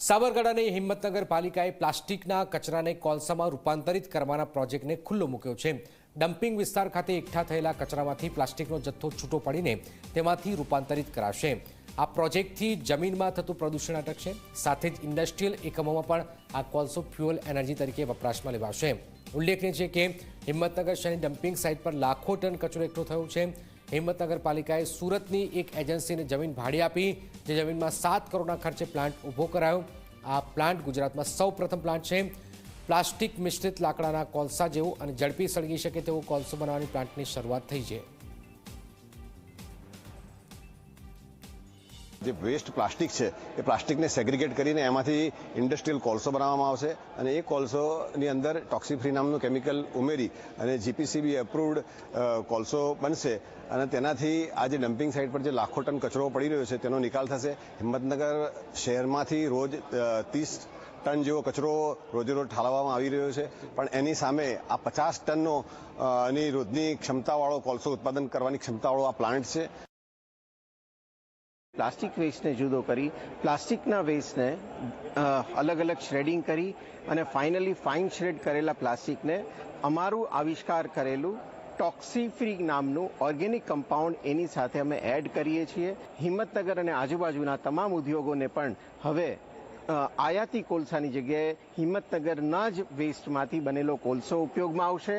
સાબરકાંઠાની હિંમતનગર પાલિકાએ પ્લાસ્ટિકના કચરાને કોલસામાં રૂપાંતરિત કરવાના પ્રોજેક્ટને ખુલ્લો મૂક્યો છે. ડમ્પિંગ વિસ્તાર ખાતે એકઠા થયેલા કચરામાંથી પ્લાસ્ટિકનો જથ્થો છૂટો પડીને તેમાંથી રૂપાંતરિત કરાશે. આ પ્રોજેક્ટથી જમીનમાં થતું પ્રદૂષણ અટકશે, સાથે જ ઇન્ડસ્ટ્રીયલ એકમોમાં પણ આ કોલસો ફ્યુઅલ એનર્જી તરીકે વપરાશમાં લેવાશે. ઉલ્લેખનીય છે કે હિંમતનગર શહેરની ડમ્પિંગ સાઇટ પર લાખો ટન કચરો એકઠો થયો છે. હિંમતનગર પાલિકાએ સુરતની એક એજન્સીને જમીન ભાડે આપી, જે જમીનમાં સાત કરોડના ખર્ચે પ્લાન્ટ ઊભો કરાયો. આ પ્લાન્ટ ગુજરાતમાં સૌ પ્લાન્ટ છે. પ્લાસ્ટિક મિશ્રિત લાકડાના કોલસા જેવું અને ઝડપી સળગી શકે તેવો કોલસો બનાવવાની પ્લાન્ટની શરૂઆત થઈ છે. જે વેસ્ટ પ્લાસ્ટિક છે, એ પ્લાસ્ટિકને સેગ્રિગેટ કરીને એમાંથી ઇન્ડસ્ટ્રીયલ કોલસો બનાવવામાં આવશે અને એ કોલસોની અંદર ટોક્સીફ્રી નામનું કેમિકલ ઉમેરી અને જીપીસીબી એપ્રુવડ કોલસો બનશે અને તેનાથી આ જે ડમ્પિંગ સાઇટ પર જે લાખો ટન કચરો પડી રહ્યો છે, તેનો નિકાલ થશે. હિંમતનગર શહેરમાંથી રોજ ત્રીસ ટન જેવો કચરો રોજે રોજ ઠાલવવામાં આવી રહ્યો છે. પણ એની સામે આ પચાસ ટનનો ની રોજની ક્ષમતાવાળો કોલસો ઉત્પાદન કરવાની ક્ષમતાવાળો આ પ્લાન્ટ છે. પ્લાસ્ટિક વેસ્ટને જુદો કરી, પ્લાસ્ટિકના વેસ્ટને અલગ અલગ શ્રેડિંગ કરી અને ફાઇનલી ફાઇન શ્રેડ કરેલા પ્લાસ્ટિકને અમારું આવિષ્કાર કરેલું ટોક્સી ફ્રી નામનું ઓર્ગેનિક કમ્પાઉન્ડ એની સાથે અમે એડ કરીએ છીએ. હિંમતનગર અને આજુબાજુના તમામ ઉદ્યોગોને પણ હવે આયાતી કોલસાની જગ્યાએ હિંમતનગરના જ વેસ્ટમાંથી બનેલો કોલસો ઉપયોગમાં આવશે.